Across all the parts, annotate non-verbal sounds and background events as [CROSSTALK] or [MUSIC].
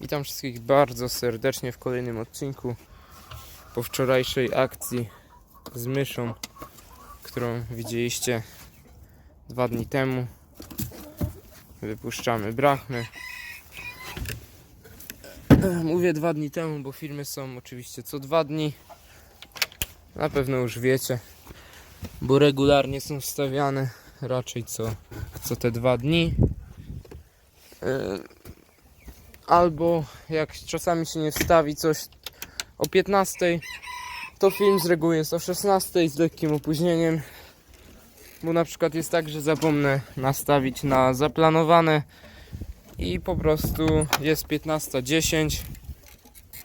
Witam wszystkich bardzo serdecznie w kolejnym odcinku po wczorajszej akcji z myszą, którą widzieliście dwa dni temu. Wypuszczamy brachmy. [CLEARS THROAT] Mówię dwa dni temu, bo filmy są oczywiście co dwa dni. Na pewno już wiecie, bo regularnie są wstawiane raczej co, co te dwa dni. Albo jak czasami się nie wstawi coś o 15, to film z reguły jest o 16 z lekkim opóźnieniem. Bo na przykład jest tak, że zapomnę nastawić na zaplanowane i po prostu jest 15.10.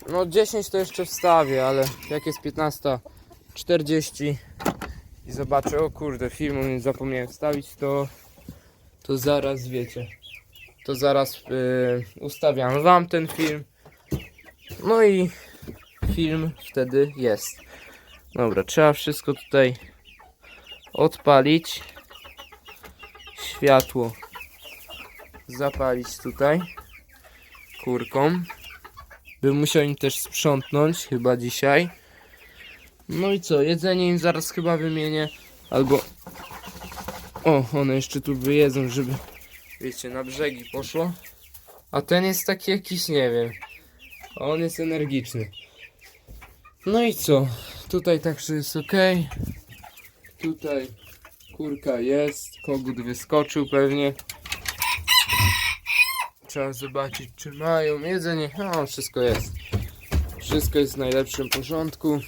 No 10 to jeszcze wstawię, ale jak jest 15.40 i zobaczę, o kurde, filmu nie zapomniałem wstawić, to, to zaraz wiecie to zaraz y, ustawiam wam ten film. No i film wtedy jest. Dobra, trzeba wszystko tutaj odpalić. Światło zapalić tutaj kurką. Bym musiał im też sprzątnąć chyba dzisiaj. No i co, jedzenie im zaraz chyba wymienię. Albo... O, one jeszcze tu wyjedzą, żeby wiecie, na brzegi poszło. A ten jest taki jakiś, nie wiem. On jest energiczny. No i co? Tutaj także jest ok. Tutaj kurka jest. Kogut wyskoczył pewnie. Trzeba zobaczyć, czy mają jedzenie. No, wszystko jest. Wszystko jest w najlepszym porządku.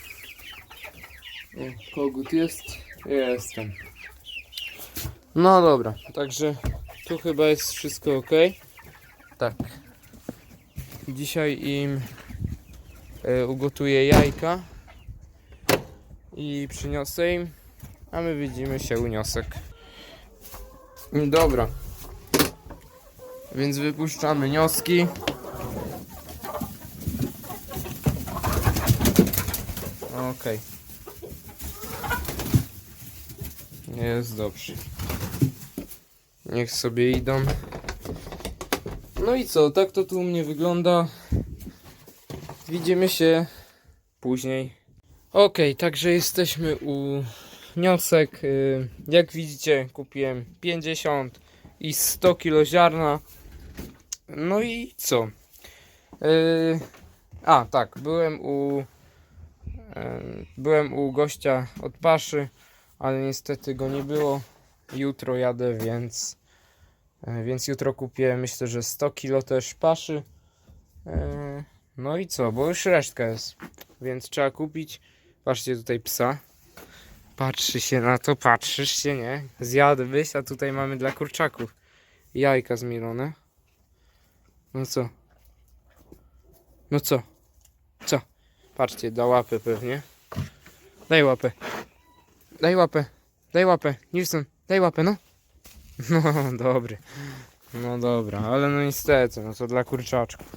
Kogut jest. Jestem. No dobra, także tu chyba jest wszystko ok. Tak. Dzisiaj im e, ugotuję jajka i przyniosę im, a my widzimy się u niosek. Dobra. Więc wypuszczamy nioski. Okej. Jest dobrze. Niech sobie idą. No i co, tak to tu u mnie wygląda. Widzimy się później. Okej, także jesteśmy u wniosek. Y, Jak widzicie, kupiłem 50 i 100 kg ziarna. No i co? Y, A, tak, byłem u byłem u gościa od Paszy, ale niestety go nie było. Jutro jadę, więc więc jutro kupię myślę, że 100 kg też paszy. E, No i co, bo już resztka jest, więc trzeba kupić. Patrzcie tutaj psa. Patrzy się na to, patrzysz się, nie? Zjadłbyś, a tutaj mamy dla kurczaków jajka zmielone. No co? No co? Co? Patrzcie, da łapę pewnie. Daj łapę. Daj łapę. Daj łapę. Nilsson, daj łapę, no. No, dobry. No dobra, ale no niestety, no to dla kurczaczków.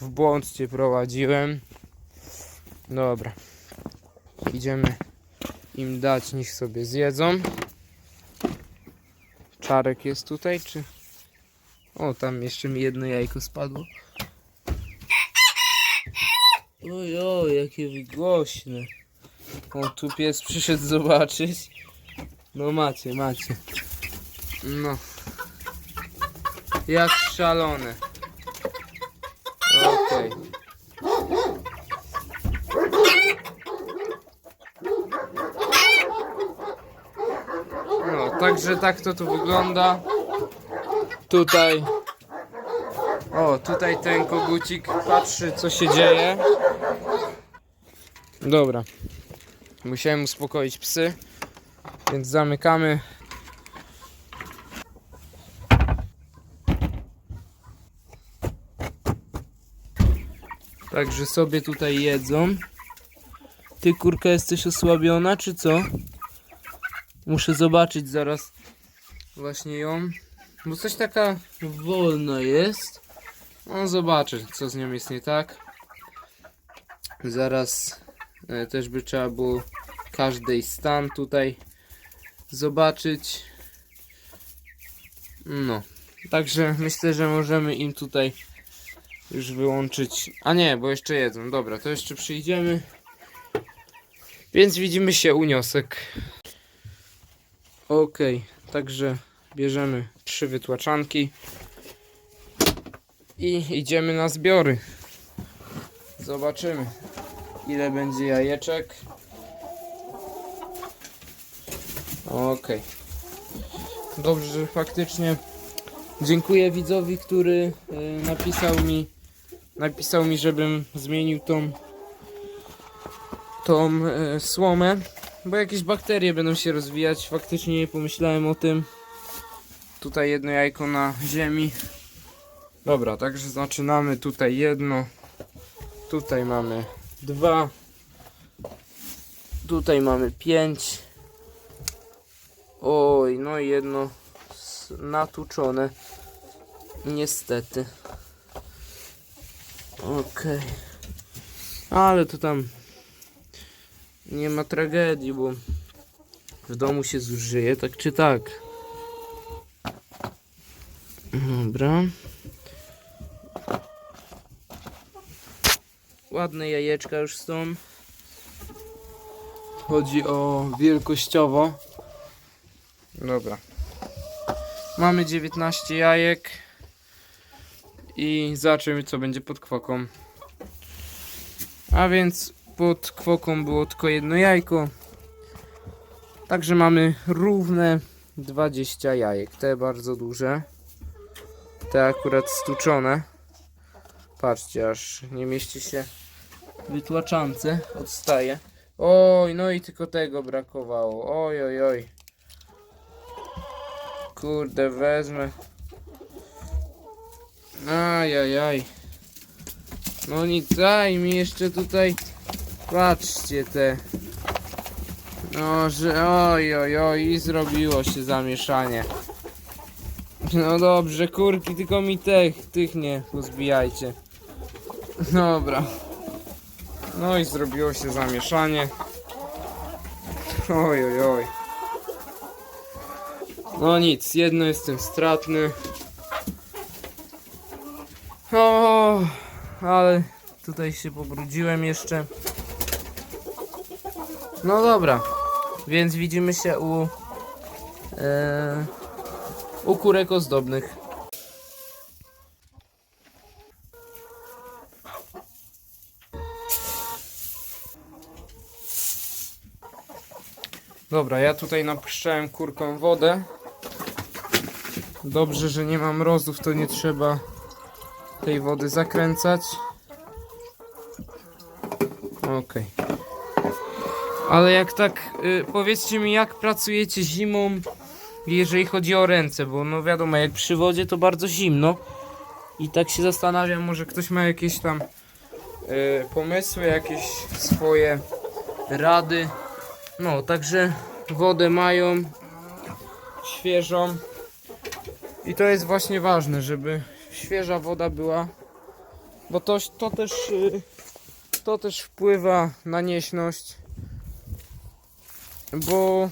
W błąd cię prowadziłem. Dobra. Idziemy im dać, niech sobie zjedzą. Czarek jest tutaj, czy... O, tam jeszcze mi jedno jajko spadło. Oj, oj, jakie wygłośne. O, tu pies przyszedł zobaczyć. No macie, macie. No. Jak szalone. Okej. No, także tak to tu wygląda. Tutaj. O, tutaj ten kogucik patrzy co się dzieje. Dobra. Musiałem uspokoić psy. Więc zamykamy. Także sobie tutaj jedzą. Ty kurka jesteś osłabiona, czy co? Muszę zobaczyć zaraz właśnie ją. Bo coś taka wolna jest. No zobaczę, co z nią jest nie tak. Zaraz e, też by trzeba było każdej stan tutaj zobaczyć. No, także myślę, że możemy im tutaj już wyłączyć. A nie, bo jeszcze jedzą. Dobra, to jeszcze przyjdziemy. Więc widzimy się uniosek. Okej, także bierzemy trzy wytłaczanki i idziemy na zbiory. Zobaczymy, ile będzie jajeczek. Okej. Dobrze, że faktycznie dziękuję widzowi, który y, napisał mi napisał mi, żebym zmienił tą tą e, słomę, bo jakieś bakterie będą się rozwijać. Faktycznie nie pomyślałem o tym. Tutaj jedno jajko na ziemi. Dobra, także zaczynamy. Tutaj jedno. Tutaj mamy dwa. Tutaj mamy pięć. Oj, no i jedno natuczone. Niestety. Okej. Ale to tam nie ma tragedii, bo w domu się zużyje, tak czy tak. Dobra. Ładne jajeczka już są. Chodzi o wielkościowo. Dobra. Mamy 19 jajek. I zobaczymy co będzie pod kwoką. A więc pod kwoką było tylko jedno jajko. Także mamy równe 20 jajek. Te bardzo duże. Te akurat stuczone. Patrzcie, aż nie mieści się wytłaczance. Odstaje. Oj, no i tylko tego brakowało. Oj, oj, oj. Kurde, wezmę. Ajajaj. No nic, daj mi jeszcze tutaj. Patrzcie te. No, że oj, oj, oj, i zrobiło się zamieszanie. No dobrze, kurki, tylko mi tych, tych nie pozbijajcie. Dobra. No i zrobiło się zamieszanie. Oj, oj, oj. No nic, jedno jestem stratny. Ale tutaj się pobrudziłem jeszcze. No dobra, więc widzimy się u e, u kurek ozdobnych. Dobra, ja tutaj napuszczałem kurkom wodę. Dobrze, że nie mam mrozów, to nie trzeba tej wody zakręcać. Okej. Ale jak tak, y, powiedzcie mi, jak pracujecie zimą, jeżeli chodzi o ręce, bo no wiadomo, jak przy wodzie to bardzo zimno. I tak się zastanawiam, może ktoś ma jakieś tam y, pomysły, jakieś swoje rady. No, także wodę mają świeżą. I to jest właśnie ważne, żeby świeża woda była, bo to, to też y, to też wpływa na nieśność, bo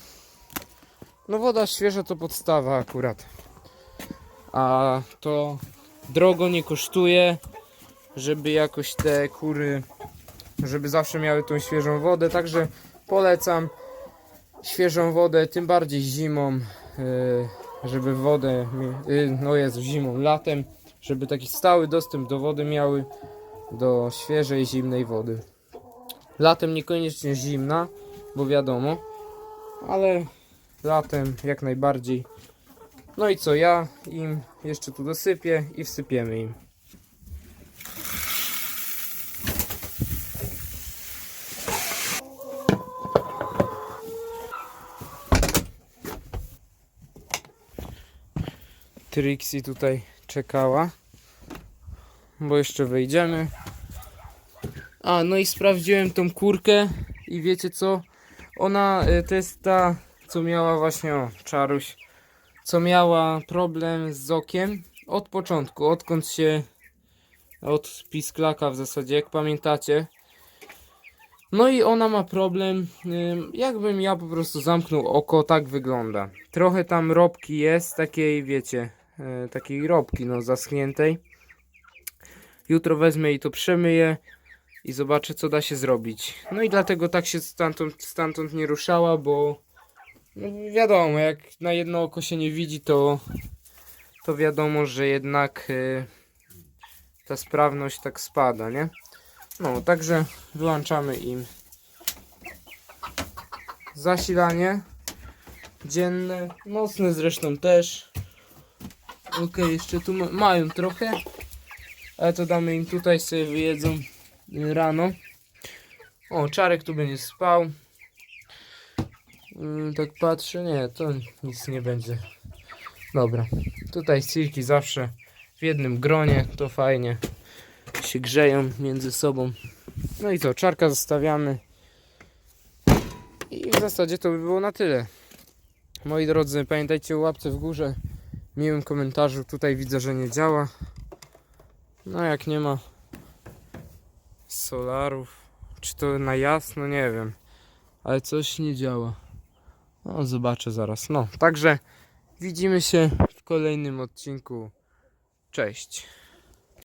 no woda świeża to podstawa akurat, a to drogo nie kosztuje, żeby jakoś te kury, żeby zawsze miały tą świeżą wodę, także polecam świeżą wodę, tym bardziej zimą, y, żeby wodę, y, no jest zimą, latem, żeby taki stały dostęp do wody miały, do świeżej, zimnej wody. Latem niekoniecznie zimna, bo wiadomo, ale latem jak najbardziej. No i co, ja im jeszcze tu dosypię i wsypiemy im. Trixie tutaj czekała, bo jeszcze wejdziemy. A, no i sprawdziłem tą kurkę i wiecie co? Ona y, to jest ta, co miała właśnie, o, czaruś, co miała problem z okiem od początku, odkąd się, od pisklaka w zasadzie, jak pamiętacie. No i ona ma problem, ym, jakbym ja po prostu zamknął oko, tak wygląda. Trochę tam robki jest, takiej wiecie, takiej robki no zaschniętej. Jutro wezmę i to przemyję i zobaczę co da się zrobić. No i dlatego tak się stamtąd, stamtąd nie ruszała, bo no wiadomo, jak na jedno oko się nie widzi, to, to wiadomo, że jednak y, ta sprawność tak spada, nie? No, także wyłączamy im zasilanie dzienne, nocne zresztą też. Ok, jeszcze tu ma- mają trochę, ale to damy im tutaj, sobie wyjedzą y, rano. O, Czarek tu będzie spał. Mm, tak patrzę, nie, to nic nie będzie. Dobra, tutaj silki zawsze w jednym gronie, to fajnie się grzeją między sobą. No i co, czarka zostawiamy. I w zasadzie to by było na tyle. Moi drodzy, pamiętajcie o łapce w górze, miłym komentarzu. Tutaj widzę, że nie działa. No jak nie ma solarów, czy to na jasno, nie wiem. Ale coś nie działa. No, zobaczę zaraz. No, także widzimy się w kolejnym odcinku. Cześć.